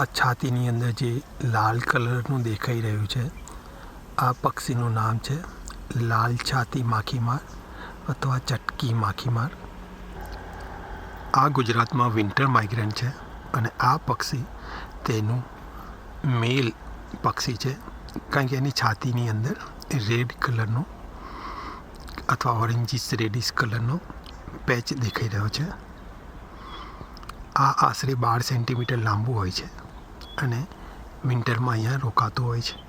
આ છાતીની અંદર જે લાલ કલરનું દેખાઈ રહ્યું છે, આ પક્ષીનું નામ છે લાલ છાતી માખીમાર અથવા ચટકી માખીમાર. આ ગુજરાતમાં વિન્ટર માઇગ્રન્ટ છે અને આ પક્ષી તેનું મેલ પક્ષી છે, કારણ કે એની છાતીની અંદર રેડ કલરનો અથવા ઓરેન્જીસ રેડિશ કલરનો પેચ દેખાઈ રહ્યો છે. આ આશરે બાર સેન્ટીમીટર લાંબુ હોય છે. અને વિન્ટરમાં અહીંયા રોકાતું હોય છે.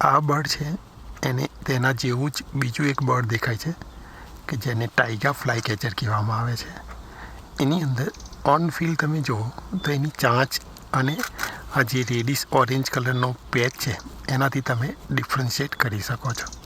આ બર્ડ છે એને તેના જેવું જ બીજું એક બર્ડ દેખાય છે કે જેને ટાઈગા ફ્લાય કેચર કહેવામાં આવે છે. એની અંદર ઓન ફિલ તમે જુઓ તો એની ચાંચ અને આ જે રેડિશ ઓરેન્જ કલરનો પેચ છે એનાથી તમે ડિફરન્શિએટ કરી શકો છો.